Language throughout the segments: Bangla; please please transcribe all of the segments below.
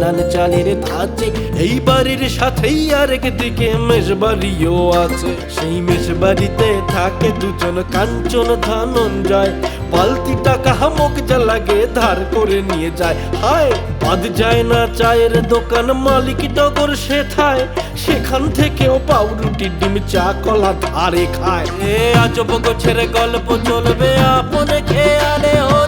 নানান চালের ধাঁচে এই বাড়ির সাথেই আরেক দিকে মেষবাড়িও আছে। সেই মেষবাড়িতে থাকে দুজন কাঞ্চন ধনঞ্জয়। পালতি টাকা হামক যা লাগে ধার করে নিয়ে যায়। হায়, বাদ যায় না চায়ের দোকান মালিক টগর সে থায় সেখান থেকেও পাউরুটি, ডিম, চা, কলা ধারে খায়। এ আজব গোছের গল্প চলবে, আপন খেয়ালে হরি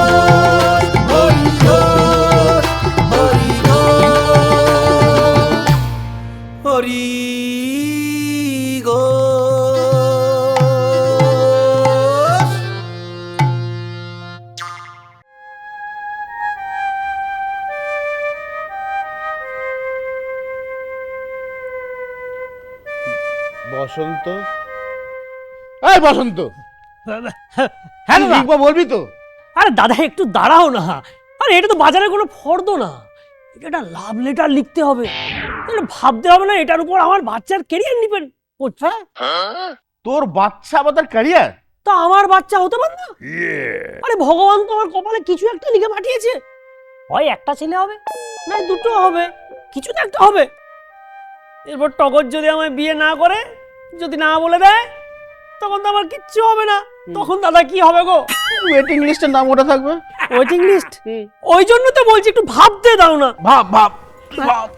এই বসন্ত। হ্যাঁ দাদা। লিখব বলবি তো। আরে দাদা একটু দাঁড়াও না। আরে এটা তো বাজারে কোনো ফর্দ না। এটা লাভ লেটার লিখতে হবে। ভাবতে হবে না এটার উপর আমার বাচ্চার কেরিয়ার নিবেন করছে। তোর বাচ্চা আবার তার ক্যারিয়ার তা আমার বাচ্চা হতে পারে না? আরে ভগবান তো আমার কপালে কিছু একটা লিখে পাঠিয়েছে। হয় একটা ছেলে হবে না দুটো হবে। কিছু তো একটা হবে। এরপর টগর যদি আমায় বিয়ে না করে যদি না বলে দেয় তখন তো আমার কিচ্ছু হবে না। তখন দাদা কি হবে গো? ওয়েটিং লিস্টের নাম ওটা থাকবে। ওয়েটিং লিস্ট ওই জন্য তো বলছি একটু ভাবতে দাও না। ভাব ভাব ভাব।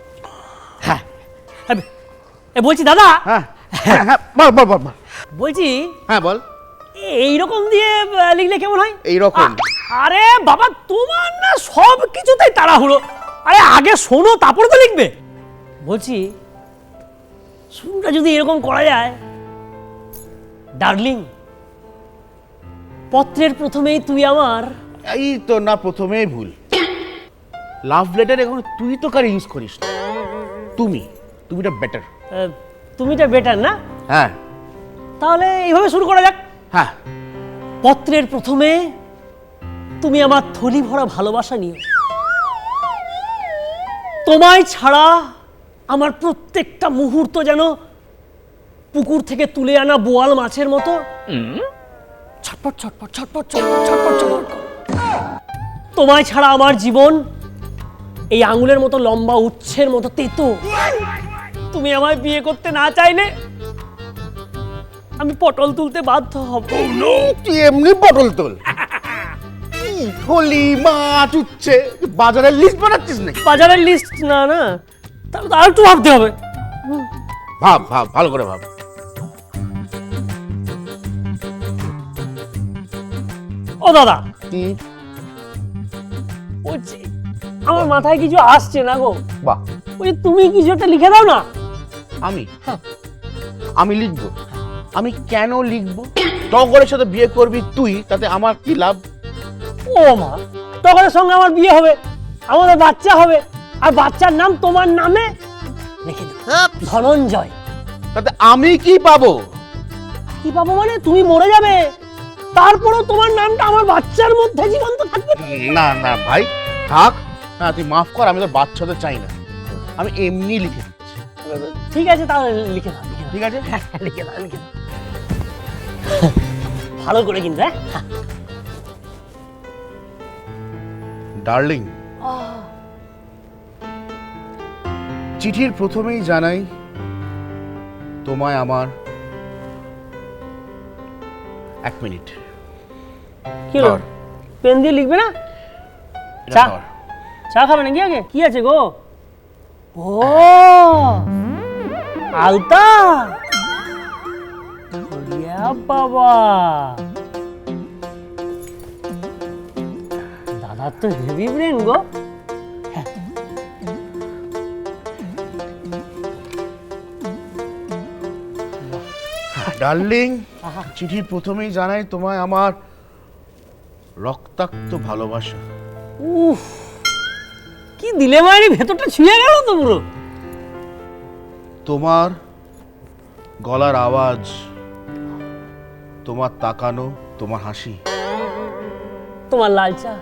হ্যাঁ। এ- এ বলছি দাদা। হ্যাঁ হ্যাঁ হ্যাঁ বল বল বল বল। বলছি হ্যাঁ বল। এই রকম দিয়ে লিখলে কেমন হয়? এইরকম। আরে বাবা তোমার না সব কিছুতেই তাড়াহুড়ো। আরে আগে শোনো তারপরে তো লিখবে। বলছি শুরুটা যদি এরকম করা যায় ডার্লিং পত্রের প্রথমেই তুই আমার। এই তো না প্রথমেই ভুল। লাভ লেটার এখন তুই তো কার ইউজ করিস না। তুমি তুমিটা বেটার তুমিটা বেটার না? হ্যাঁ। তাহলে এইভাবে শুরু করা যাক। হ্যাঁ। পত্রের প্রথমে তুমি আমার থলি ভরা ভালোবাসা নিও। তোমায় ছাড়া আমার প্রত্যেকটা মুহূর্ত যেন পুকুর থেকে তুলে আনা বোয়াল মাছের মতো? ছটপট ছটপট ছটপট ছটপট ছটপট ছটপট। তোমায় ছাড়া আমার জীবন এই আঙুলের মতো লম্বা উচ্ছের মতো তেতো। তুমি আমায় বিয়ে করতে না চাইলে আমি পটল তুলতে বাধ্য হব। তুই এমনি পটল তোল। থলি মাছ উচ্ছে বাজারের লিস্ট বানাচ্ছিস নাকি? বাজারের লিস্ট না না। তাহলে তো আর একটু ভাবতে হবে। ভাব ভাব ভালো করে ভাব। ও দাদা। কি? বলছি আমার মাথায় কিছু আসছে না গো। বাহ। ওই তুমি কিছু একটা লিখে দাও না। আমি? আমি লিখব? আমি কেন লিখব? টগরের সাথে বিয়ে করবি তুই তাতে আমার কি লাভ? ও মা তখন সঙ্গে আমার বিয়ে হবে আমাদের বাচ্চা হবে আর বাচ্চার নাম তোমার নামে লিখে দাও। ধনঞ্জয়। তাতে আমি কি পাবো? কি পাবো মানে তুমি মরে যাবে। তারপরেও তোমার নামটা আমার বাচ্চার মধ্যে জীবন্ত থাকবে? না না ভাই থাক। না তুই মাফ কর আমি তো বাচ্চাদের চাই না। আমি এমনি লিখে দিচ্ছি। ঠিক আছে তাহলে লিখে দাও ঠিক আছে? হ্যাঁ, লিখে দাও লিখে দাও। ভালো করে কিন্তু হ্যাঁ। ডার্লিং চিঠির প্রথমেই জানাই তোমায় আমার এক মিনিট। কি হলো? পেন দিয়ে লিখবে না? চা। চা খাবে নাকি আগে? কি আছে গো? ও আলতা? বাবা। দাদা তো হেভি ব্রেন গো। ডার্লিং চিঠির প্রথমেই জানাই তোমায় আমার রক্তাক্ত ভালোবাসা। উফ কি দিলে মায়ের ভেতরটা ছুঁয়ে গেল তো পুরো। তোমার গলার আওয়াজ তোমার তাকানো তোমার হাসি। তোমার লাল চা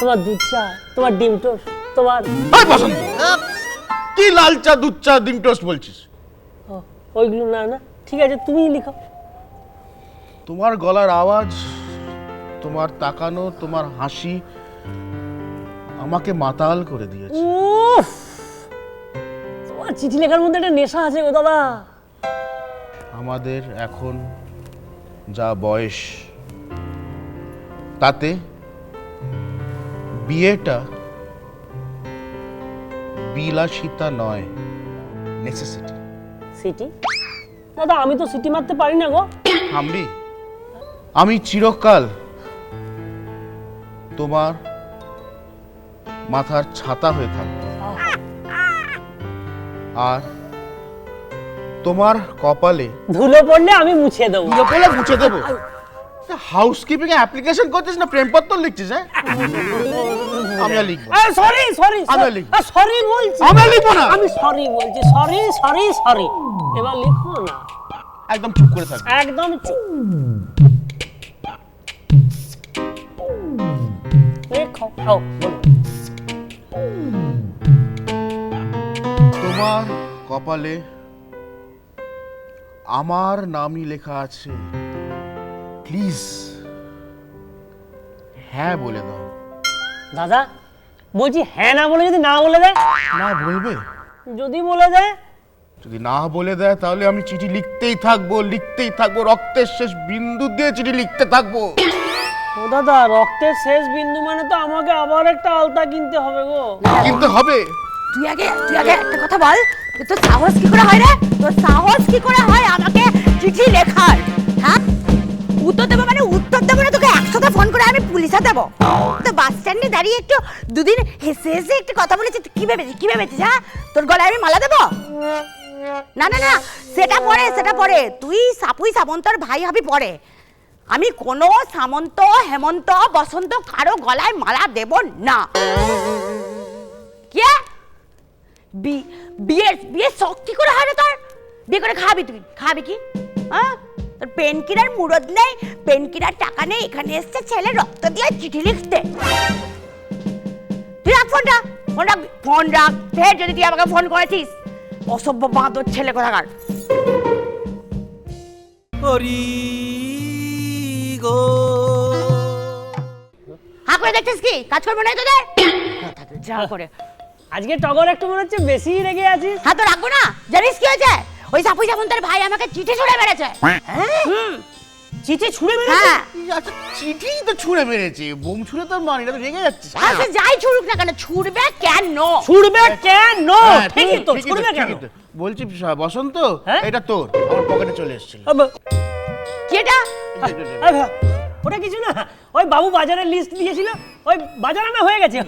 তোমার দুধ চা তোমার ডিম টোস্ট তোমার এই বসন্ত কি লাল চা দুধ চা ডিম টোস্ট বলছিস? ও, ওইগুলো না না ঠিক আছে তুমিই লিখো। তোমার গলার আওয়াজ তোমার তাকানো তোমার হাসি আমাকে মাতাল করে দিয়েছে। উফ! তোমার চিঠি লেখার মধ্যে একটা নেশা আছে গো দাদা। আমাদের এখন যা বয়স তাতে বিয়েটা বিলাসিতা নয় নেসেসিটি সিটি দাদা আমি তো সিটি মারতে পারি না গো। হামরি আমি চিরকাল তোমার মাথার ছাতা হয়ে থাকব। আর তোমার কপালে ধুলো পড়লে আমি মুছে দেবো। বলে মুছে দেবো? হাউসকিপিং এ অ্যাপ্লিকেশন করছিস না প্রেমপত্র লিখছিস হ্যাঁ? আমি লিখব। সরি সরি আমি লিখব। সরি বলছি। আমি লিখব না? আমি সরি বলছি সরি সরি সরি এবার লিখো না। একদম চুপ করে থাকবি একদম চুপ। বলো। তোমার কপালে আমার নামই লেখা আছে। প্লিজ হ্যাঁ বলে দাও। দাদা বলছি হ্যাঁ না বলে যদি না বলে দেয়? না বলবে যদি বলে দেয়? যদি না বলে দেয় তাহলে আমি চিঠি লিখতেই থাকব লিখতেই থাকব রক্তের শেষ বিন্দু দিয়ে চিঠি লিখতে থাকব। ও দাদা রক্তের শেষ বিন্দু মানে তো আমাকে আবার একটা আলতা কিনতে হবে গো। কিন্তু হবে? তুই আগে তুই আগে একটা কথা বল তোর সাহস কি করে হয় রে? তোর সাহস কি করে হয় আমাকে চিঠি লেখার? হ্যাঁ? উত্তর দেবো মানে উত্তর দেবো না তোকে একসাথে ফোন করে আমি পুলিশে দেবো। তো বাস স্ট্যান্ডে দাঁড়িয়ে একটু দুদিন হেসে হেসে একটু কথা বলেছি তুই কি ভেবেছিস কি ভেবেছিস হ্যাঁ? তোর গলায় আমি মালা দেবো? না না না সেটা পরে সেটা পরে। তুই সাপুই সামন্তর ভাই হবি পরে। আমি কোনো সামন্ত, হেমন্ত, বসন্ত কারও গলায় মালা দেব না। কে? বি- বিয়ে বিয়ে শখ কি করে হয় রে তোর? বিয়ে করে খাবি তুই, খাবি কি? হ্যাঁ? তোর পেন কিনার মুরদ নেই, পেন কিনার টাকা নেই, এখানে এসছে ছেলে রক্ত দিয়ে চিঠি লিখতে। তুই রাখ ফোনটা, ফোন ফোন রাখ। ফের যদি তুই আমাকে ফোন করেছিস, অসভ্য বাঁদর ছেলে কোথাকার? হরি গো। হা করে দেখছিস কি? কাজ করব না তোদের? যা করে। আজকে টগর একটু মনে হচ্ছে বেশি রেগে আছিস। হ্যাঁ তো রাখব না। জানিস কি হয়েছে? ওই সাপুই সামন্তের ভাই আমাকে চিঠি ছুড়ে মেরেছে। হুম। চিঠি ছুঁড়ে মেরে হ্যাঁ। আচ্ছা চিঠি তো ছুঁড়ে মেরেছে। বোম ছুঁড়ে তো মানি তো রেগে আর সে যাই ছুড়ুক না কেন ছুড়বে কেন? ছুড়বে কেন? হ্যাঁ, ঠিকই তো ছুড়বে কেন? বলছি বসন্ত হ্যাঁ? এটা তোর। আমার পকেটে চলে এসেছিল। কি এটা ওটা কিছু না। ওই বাবু বাজারের লিস্ট দিয়েছিল ওই বাজার আনা হয়ে গেছে।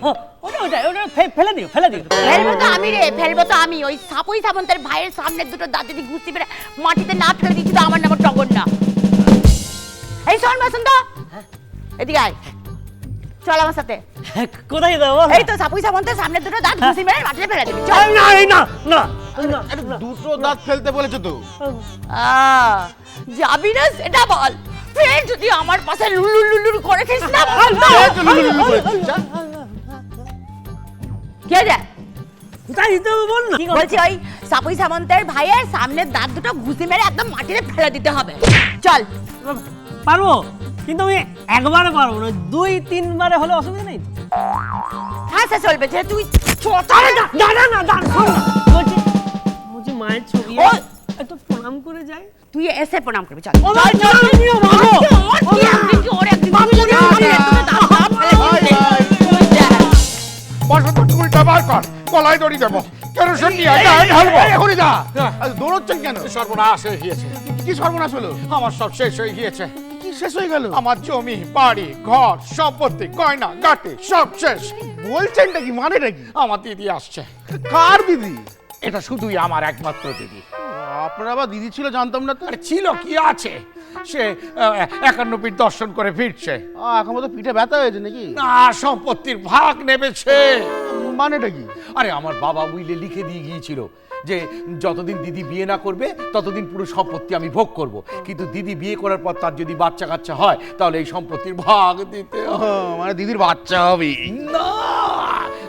ওটা ওটা ওটা ফেলে দিও ফেলে দিও। ফেলব তো আমি রে ফেলব তো আমি। ওই সাপুই সামন্তের ভাইয়ের সামনে দুটো দাঁত যদি ঘুষি পেরে মাটিতে না ফেলে দিচ্ছি তো আমার নাম টগর না এই শোন বসন্ত এদিকে আয়। চল আমার সাথে। কোথায় দেবো এই তো সাপুই সামন্তের সামনে দুটো দাঁত ঘুষি মেরে মাটিতে ফেলে দিবি চল। না এই না না না, না। দুটো দাঁত ফেলতে বলেছে তো। যাবি না সেটা বল। ফের যদি আমার পাশে লুলু লুলু না লুলু করেছিস, যা। কে যায় কোথায় দিতে হবে বল না। বলছি ওই সাপুই সামন্তের ভাইয়ের সামনের দাঁত দুটো ঘুষি মেরে একদম মাটিতে ফেলে দিতে হবে। চল। পারব? কিন্তু আমি একবারে পারব না। দুই তিনবারে হলে অসুবিধা নেই। হ্যাঁ সে চলবে যে তুই আরে না না না না দাঁড় শোন। না। বলছি বলছি মায়ের ছবি! একটু প্রণাম করে যাই তুই এসে প্রণাম করবি চল। ও মা, চল, আমিও মাগো। ওর কি একদিন কি ওর একদিন কি? না, না। ভাই, ভাই। বার কর। গলায় দড়ি দেবো। কেরোসিন নিয়ে গায়ে ঢালবো। এখনই দৌড়চ্ছেন কেন? সর্বনাশ হয়ে গিয়েছে। কি সর্বনাশ হলো? আমার সব শেষ হয়ে গিয়েছে। শেষ হয়ে গেল। আমার জমি বাড়ি ঘর সম্পত্তি গয়না গাটে সব শেষ। বলছেন নাকি? মানে নাকি? আমার দিদি আসছে। কার দিদি? এটা শুধুই আমার একমাত্র দিদি। আপনার আবার দিদি ছিল জানতাম না তো। আরে ছিল কি আছে? সে একান্ন পীঠ দর্শন করে ফিরছে। এখন তো পিঠে ব্যথা হয়েছে নাকি? না সম্পত্তির ভাগ নেবেছে মানেটা কি আরে আমার বাবা উইলে লিখে দিয়ে গিয়েছিল যে যতদিন দিদি বিয়ে না করবে ততদিন পুরো সম্পত্তি আমি ভোগ করব। কিন্তু দিদি বিয়ে করার পর তার যদি বাচ্চা কাচ্চা হয় তাহলে এই সম্পত্তির ভাগ দিতে মানে দিদির বাচ্চা হবে না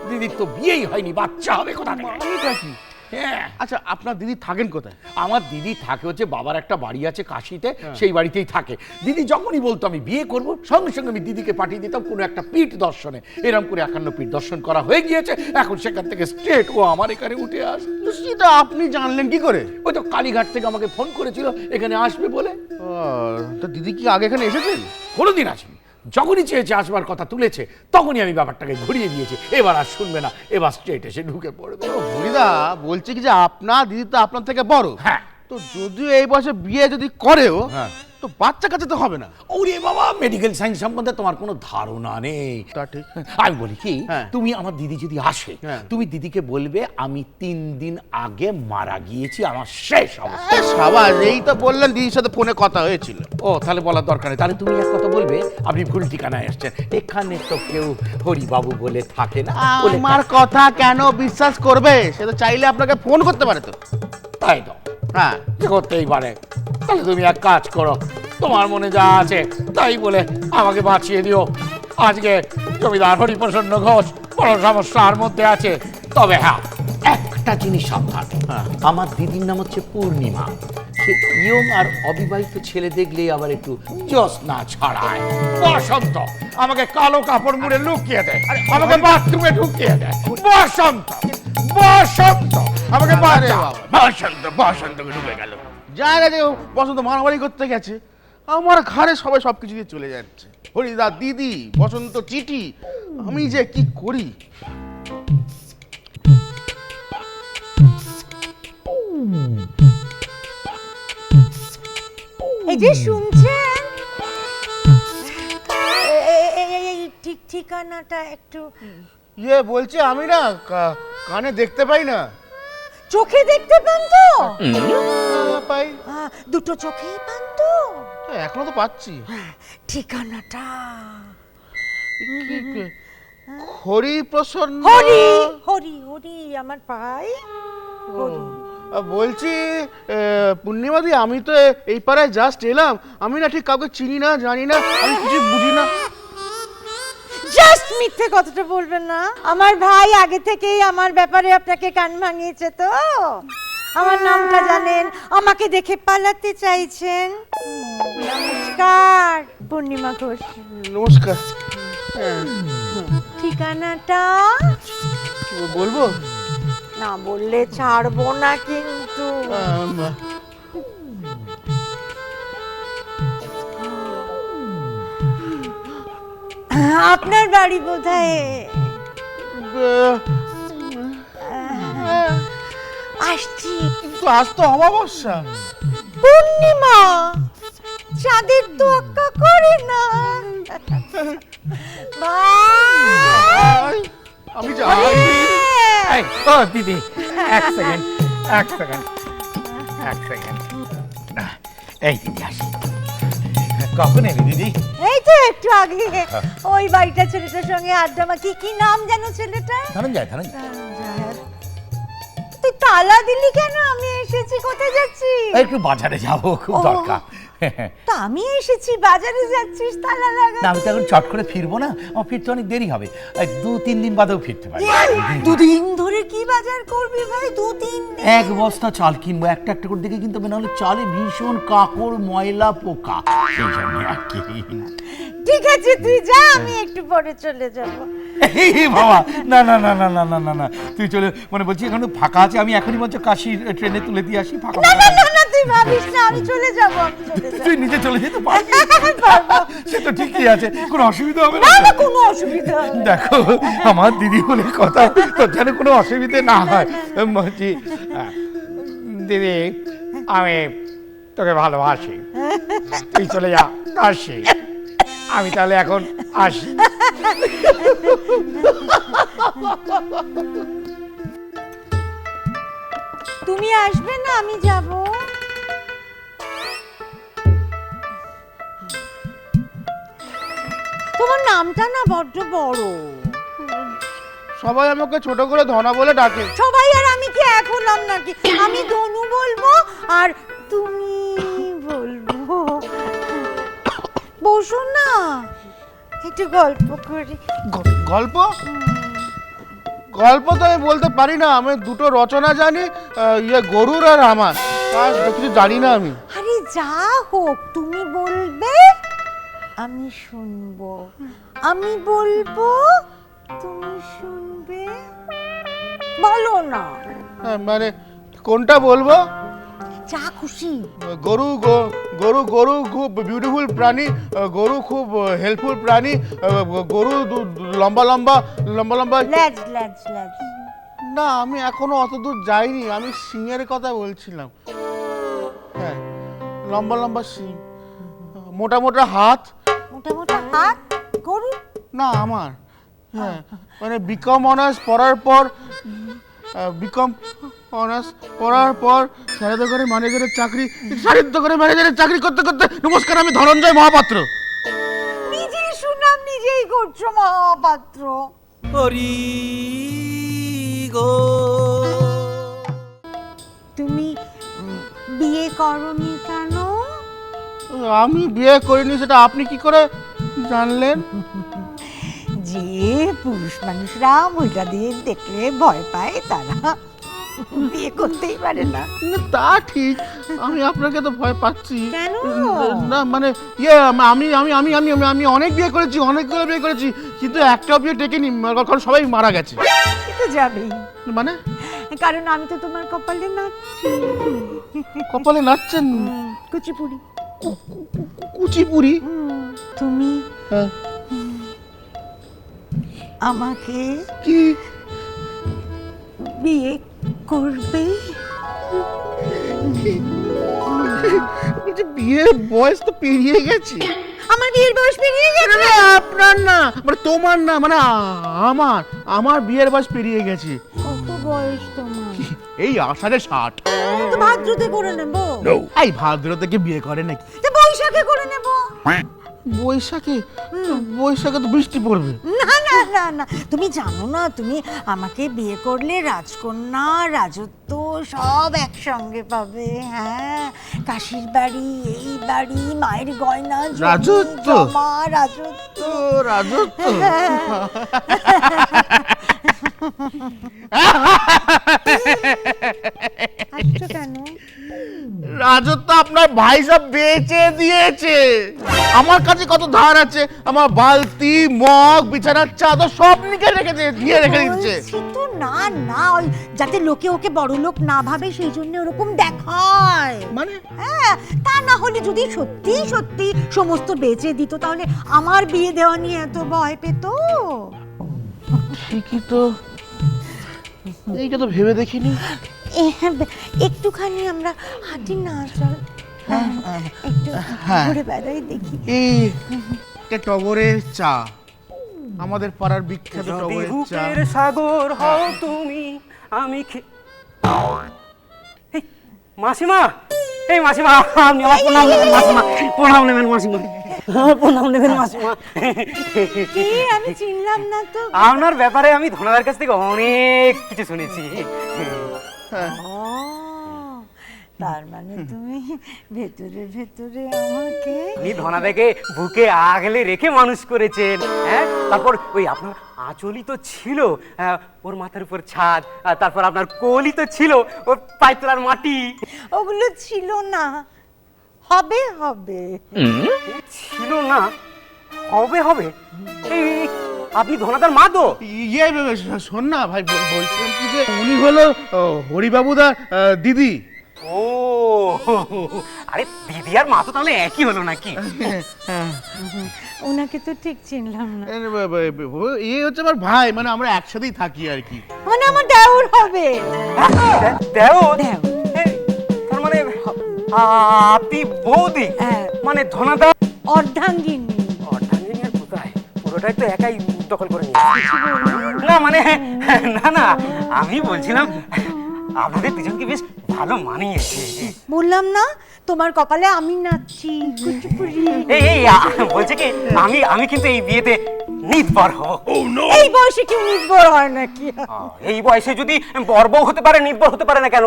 দিদির তো বিয়েই হয়নি বাচ্চা হবে কোথা থেকে? কি? হ্যাঁ। আচ্ছা আপনার দিদি থাকেন কোথায়? আমার দিদি থাকে হচ্ছে বাবার একটা বাড়ি আছে কাশিতে সেই বাড়িতেই থাকে। দিদি যখনই বলতো আমি বিয়ে করব সঙ্গে সঙ্গে আমি দিদিকে পাঠিয়ে দিতাম কোনো একটা পীঠ দর্শনে। এরকম করে একান্ন পীঠ দর্শন করা হয়ে গিয়েছে। এখন সেখান থেকে স্ট্রেট ও আমার এখানে উঠে আস। তো সেটা আপনি জানলেন কি করে? ওই তো কালীঘাট থেকে আমাকে ফোন করেছিল এখানে আসবে বলে। ও, তো দিদি কি আগে এখানে এসেছেন? কোনোদিন আসেনি। যখনই চেয়েছে আসবার কথা তুলেছে তখনই আমি ব্যাপারটাকে ঘুরিয়ে দিয়েছি। এবার আর শুনবে না এবার স্ট্রেট এসে ঢুকে পড়বে। হরিদা বলছে কি যে আপনার দিদি তো আপনার থেকে বড়। হ্যাঁ। তো যদিও এই বয়সে বিয়ে যদি করেও হ্যাঁ। তো বাচ্চা কাচ্চা তো হবে না। ওরে বাবা মেডিকেল সায়েন্স সম্বন্ধে তোমার কোনো ধারণা নেই। তা ঠিক। আমি বলি কি হ্যাঁ। তুমি আমার দিদি যদি আসে হ্যাঁ। তুমি দিদিকে বলবে আমি তিন দিন আগে মারা গিয়েছি আমার শেষ অবস্থা। সাবাস এই তো বললেন দিদির সাথে ফোনে কথা হয়েছিল। ও তাহলে বলার দরকার নেই। তাহলে তুমি এক কথা বলবে আপনি ভুল ঠিকানায় এসছেন। এখানে তো কেউ হরিবাবু বলে থাকে না। আমার কথা কেন বিশ্বাস করবে? সে তো চাইলে আপনাকে ফোন করতে পারে তো। তাই তো। হ্যাঁ করতেই পারে। তাহলে তুমি এক কাজ করো তোমার মনে যা আছে তাই বলে আমাকে বাঁচিয়ে দিও। আজকে জমিদার হরিপ্রসন্ন ঘোষ বড় সমস্যার মধ্যে আছে। তবে হ্যাঁ একটা জিনিস সাবধান। আমার দিদির নাম হচ্ছে পূর্ণিমা। সে ইয়ং আর অবিবাহিত ছেলে দেখলেই আবার একটু জোৎস্না ছড়ায়। বসন্ত আমাকে কালো কাপড় মুড়ে লুকিয়ে দেয় আমাকে বাথরুমে ঢুকিয়ে দেয় বসন্ত বসন্ত। আমাকে। বসন্ত বসন্ত ঢুকে গেল। জায়গা যে বসন্ত মারামারি করতে গেছে। আমার ঘাড়ে সবাই সব কিছু দিয়ে চলে যাচ্ছে। হরিদা দিদি বসন্ত চিঠি আমি যে কি করি? এই যে শুনছেন? ঠিক ঠিকানাটা একটু ইয়ে বলছি আমি না কা- কানে দেখতে পাই না। চোখে দেখতে পান তো? পাই। দুটো চোখেই পান তো? এখনও তো পাচ্ছি। ঠিকানাটা। কি- কি- হরি প্রসন্ন। হরি হরি হরি আমার ভাই হরি। বলছি আহ, পূর্ণিমাদি আমি তো এই পাড়ায় জাস্ট এলাম। আমি না ঠিক কাউকে চিনি না জানি না আমি কিছু বুঝি না। মিথ্যে কথাটা বলবেন না। আমার ভাই আগে থেকেই আমার ব্যাপারে আপনাকে কান ভাঙিয়েছে তো। আমার নামটা জানেন আমাকে দেখে পালাতে চাইছেন। নমস্কার পূর্ণিমা ঘোষ। নমস্কার। ঠিকানাটা? বলব? না বললে ছাড়বো না কিন্তু। আপনার বাড়ি আহ, আসছি। কিন্তু আজ তো অমাবস্যা। পূর্ণিমা। চাঁদের তো আক্কা করে না। ভাই! আমি যাই। এই, ও দিদি এক সেকেন্ড এক সেকেন্ড এক সেকেন্ড। এই দিদি আসি। কখন এলি দিদি। এই তো একটু আগে। ওই বাড়িটা ছেলেটার সঙ্গে আড্ডা মাখি কি নাম জানো ছেলেটা ধনঞ্জয় ধনঞ্জয়। তুই তালা দিলি কেন? আমি এসেছি কোথায় যাচ্ছি একটু বাজারে যাব খুব। দরকার। তা আমি এসেছি বাজারে যাচ্ছিস তালা লাগা না আমি তো এখন চট করে ফিরবো না আমার ফিরতে অনেক দেরি হবে। দু তিন দিন বাদেও ফিরতে পারি। দুদিন ধরে কি বাজার করবি ভাই দু তিন এক বস্তা চাল কিনবো একটা একটা করে দেখে কিনতে হবে নাহলে চালে ভীষণ কাকড় ময়লা পোকা। সেই জন্য আর কি। ঠিক আছে তুই যা আমি একটু পরে চলে যাব। বাবা না না না না না না না না তুই চলে মানে বলছি এখন ফাঁকা আছে আমি এখনই বলছো কাশির ট্রেনে তুলে দিয়ে আসি ফাঁকা না না না না তুই ভাবিস না আমি চলে যাব আমি চলে যাব তুই নিজে চলে যেতে পারবি সে তো ঠিকই আছে কোনো অসুবিধা হবে না না কোনো অসুবিধা হবে দেখো আমার দিদি বলে কথা তোর যেন কোনো অসুবিধে না হয় বলছি দিদি আমি তোকে ভালোবাসি তুই চলে যা আসি আমি তাহলে এখন আসি তুমি আসবে না আমি যাব। তোমার নামটা না বড্ড বড়। সবাই আমাকে ছোট করে ধনা বলে ডাকে। সবাই আর আমি কি এক হলাম নাকি? আমি ধনু বলব আর তুমি বলব। বসুন না। একটু গল্প করি। গল্প? গল্প তো আমি বলতে পারি না আমি দুটো রচনা জানি ইয়ে গরুর আর আমার। আর কিছু জানি না আমি। আরে যা হোক তুমি বলবে আমি শুনব। আমি বলব তুমি শুনবে। বলো না। হ্যাঁ, মানে কোনটা বলব? যা খুশি। গরু গরু গরু খুব বিউটিফুল প্রাণী গরু খুব হেল্পফুল প্রাণী গরু লম্বা লম্বা লম্বা লম্বা। লেজ লেজ লেজ। না আমি এখনও অত দূর যাইনি আমি সিংয়ের কথা বলছিলাম। হ্যাঁ লম্বা লম্বা সিং। মোটা মোটা হাত। মোটা মোটা হাত? গরু? না আমার। হ্যাঁ মানে বিকম অনার্স পড়ার পর বিকম অনার্স পড়ার পর স্যারের দোকানে ম্যানেজারের চাকরি স্যারের দোকানে ম্যানেজারের চাকরি করতে করতে নমস্কার আমি ধনঞ্জয় মহাপাত্র। নিজেই সুনাম নিজেই করছ মহাপাত্র। হরি গো। তুমি বিয়ে করনি কেন? আমি বিয়ে করিনি সেটা আপনি কি করে জানলেন? পুরুষ মানুষরা মহিলাদের দেখলে ভয় পায় তারা বিয়ে করতেই পারে না। না, তা ঠিক। আমি আপনাকে তো ভয় পাচ্ছি। কেন? না মানে ইয়ে আম- আমি আমি আমি আমি আমি- আমি অনেক বিয়ে করেছি অনেকগুলো বিয়ে করেছি কিন্তু একটাও বিয়ে টেকেনি কারণ সবাই মারা গেছে। সে তো যাবেই। মানে? কারণ আমি তো তোমার কপালে নাচছি। কপালে নাচছেন? কুচিপুরি কুচিপুরি তুমি? হ্যাঁ, আমাকে কি? বিয়ে করবে? বিয়ের বয়স তো পেরিয়ে গেছে। আমার বিয়ের বয়স পেরিয়ে গেছে? আপনার না মানে তোমার না মানে আমার আমার বিয়ের বয়স পেরিয়ে গেছে। কত বয়স তোমার? এই আষাঢ়ে ষাট। তো ভাদ্রতে করে নেব। এই ভাদ্র থেকে বিয়ে করে নাকি? তো বৈশাখে করে নেব। বৈশাখে বৈশাখে তো বৃষ্টি পড়বে। না না না না। তুমি জানো না তুমি আমাকে বিয়ে করলে রাজকন্যা রাজত্ব সব একসঙ্গে পাবে হ্যাঁ। কাশির বাড়ি এই বাড়ি মায়ের গয়না রাজত্ব? জমা রাজত্ব। রাজত্ব? কেন? রাজত্ব আপনার ভাই সব বেচে দিয়েছে। আমার কাছে কত ধার আছে আমার বালতি মগ বিছানার চাদর সব নিকে রেখে দিয়ে দিয়ে রেখে দিচ্ছে। বলছি তো না না ওই যাতে লোকে ওকে বড় লোক না ভাবে সেই জন্য ওরকম দেখায়। মানে? হ্যাঁ তা না হলে যদি সত্যি সত্যি সমস্ত বেচে দিত তাহলে আমার বিয়ে দেওয়া নিয়ে এত ভয় পেত। ঠিকই তো। এইটা তো ভেবে দেখিনি। একটুখানি আমরা হাঁটি না চল। হ্যাঁ, একটু হ্যাঁ। ঘুরে বেড়াই দেখি। এই একটা টগরের চা। আমাদের পাড়ার বিখ্যাত টগরের চা। রূপের সাগর হও তুমি আমি খে- মাসিমা! এই মাসিমা আপনি আমার প্রণাম নেবেন মাসিমা। প্রণাম নেবেন মাসিমা। প্রণাম নেবেন মাসিমা। কি আমি চিনলাম না তো। আপনার ব্যাপারে আমি ধনাদার কাছ থেকে অনেক কিছু শুনেছি। ও, তার মানে তুমি ভেতরে ভেতরে আমাকে আপনি ধনাদাকে বুকে আগলে রেখে মানুষ করেছেন হ্যাঁ? তারপর ওই আপনার আঁচলই তো ছিল আহ, ওর মাথার উপর ছাদ আর তারপর আপনার কোলই তো ছিল ওর পাইতলার মাটি। ওগুলো ছিল না হবে হবে। ছিল না? হবে হবে? এই আপনি ধনাদার মা তো। ইয়ে শোন না ভাই বলছিলাম কি যে উনি হলো ও, হরিবাবুদার দিদি। ও আরে দিদি আর মা তো তাহলে একই হলো নাকি? ওনাকে তো ঠিক চিনলাম না। এ, হচ্ছে আমার ভাই মানে আমরা একসাথেই থাকি আর কি। মানে আমার দেওর হবে। দে- দেও। দেও। তার মানে আপনি বৌদি? হ্যাঁ। মানে ধনাদা অর্ধাঙ্গিনী। পুরোটাই তো একাই দখল করে না মানে না না আমি বলছিলাম আপনাদের দুজনকে বেশ ভালো মানিয়েছে। বললাম না তোমার কপালে আমি নাচছি কুচিপুরি এই এই বলছে কি আমি আমি কিন্তু এই বিয়েতে নির্ভর হব। এই বয়সে কি নির্ভর হয় নাকি? এই বয়সে যদি বর বউ হতে পারে নির্ভর হতে পারে না কেন?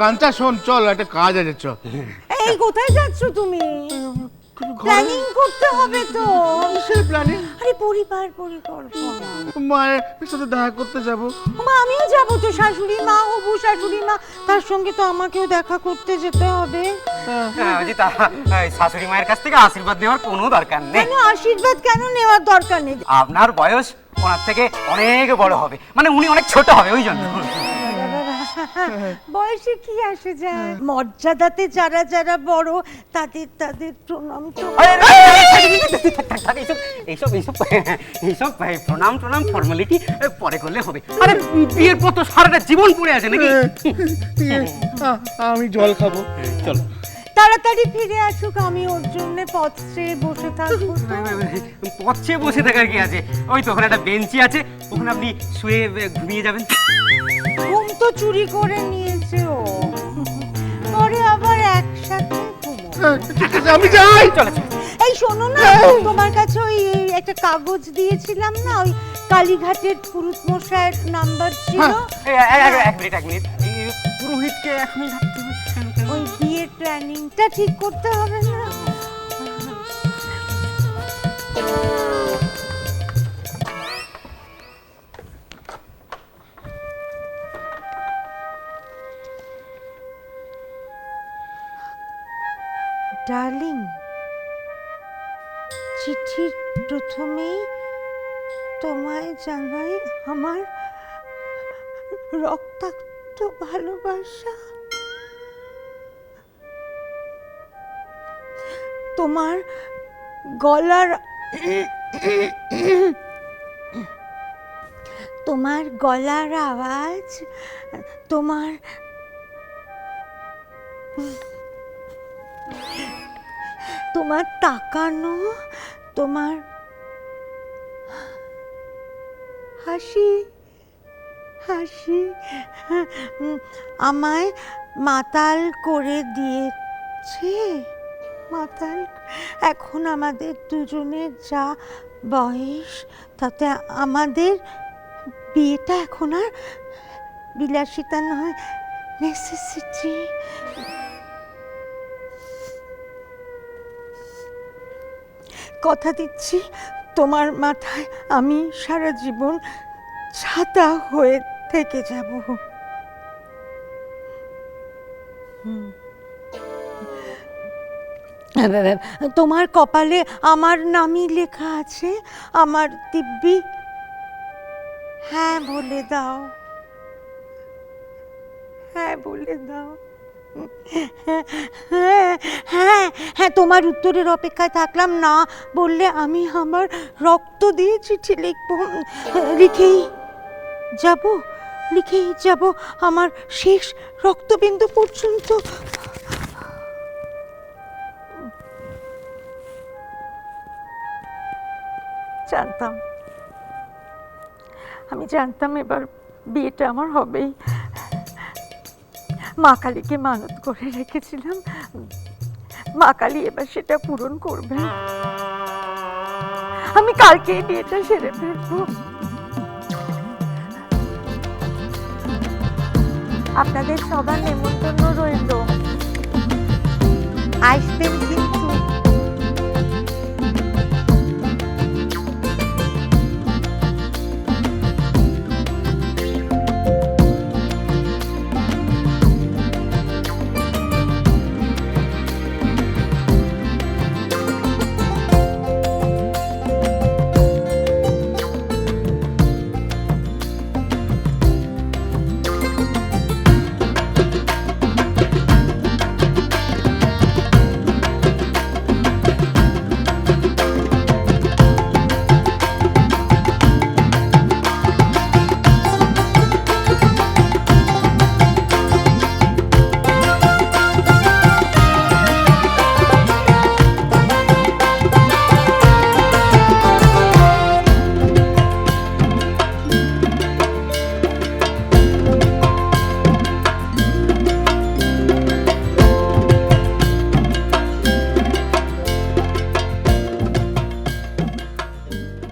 গানটা শোন চল একটা কাজ আছে চল। এই কোথায় যাচ্ছ তুমি? প্ল্যানিং করতে হবে তো। কিসের প্ল্যানিং আরে পরিবার পরিকল্পনা মায়ের সাথে দেখা করতে যাব। মা আমিও যাব তো শাশুড়ি মা হবু শাশুড়ি মা। তার সঙ্গে তো আমাকেও দেখা করতে যেতে হবে। হ্যাঁ, ওই যে তা এই শাশুড়ি মায়ের কাছ থেকে আশীর্বাদ নেওয়ার কোনো দরকার নেই। কেন আশীর্বাদ কেন নেওয়ার দরকার নেই? আপনার বয়স ওনার থেকে অনেক বড় হবে। মানে উনি অনেক ছোট হবে ওই জন্য। বয়সে কি আসে যায়? মর্যাদাতে যারা যারা বড় তাদের তাদের প্রণাম এইসব এইসব এইসব এইসব প্রণাম ফর্মালিটি পরে করলে হবে। আরে বিয়ের পর তো সারাটা জীবন পড়ে আছে নাকি? আমি জল খাব। চল। তাড়াতাড়ি ফিরে আসুক আমি ওর জন্য পথ চেয়ে বসে থাকব। তো। পথে বসে থাকার কি আছে? ওই তো ওখানে একটা বেঞ্চি আছে ওখানে আপনি শুয়ে ঘুমিয়ে যাবেন। ঘুম তো চুরি করে নিয়েছে ও। পরে আবার একসাথে ঘুমো ঠিক আছে আমি যাই। চলে এই শোনো না তোমার কাছে ওই এই একটা কাগজ দিয়েছিলাম না ওই কালীঘাটের পুরুত মশাইয়ের নাম্বার ছিল। এই, এই, এই, এক মিনিট এক মিনিট। এই পুরোহিতকে এখনই ডাকতে প্ল্যানিংটা ঠিক করতে হবে না। ডার্লিং চিঠির প্রথমেই তোমায় জানাই আমার রক্তাক্ত ভালোবাসা। তোমার গলার তোমার গলার আওয়াজ, তোমার তোমার তাকানো, তোমার হাসি হাসি, আমায় মাতাল করে দিয়েছে। মাতাল এখন আমাদের দুজনের যা বয়স, তাতে আমাদের বিয়েটা এখন আর বিলাসিতা নয় নেসেসিটি কথা দিচ্ছি, তোমার মাথায় আমি সারা জীবন ছাতা হয়ে থেকে যাব। তোমার কপালে আমার নামই লেখা আছে, আমার দিব্যি। হ্যাঁ বলে দাও। হ্যাঁ বলে দাও। হ্যাঁ হ্যাঁ হ্যাঁ তোমার উত্তরের অপেক্ষায় থাকলাম না বললে আমি আমার রক্ত দিয়ে চিঠি লিখব। লিখেই যাব লিখেই যাব। আমার শেষ রক্তবিন্দু পর্যন্ত জানতাম। আমি জানতাম এবার বিয়েটা আমার হবেই। মা কালীকে মানত করে রেখেছিলাম। মা কালী এবার সেটা পূরণ করবে। আমি কালকে বিয়েটা সেরে ফেলব। আপনাদের সবার নেমন্তন্ন রইল। কিন্তু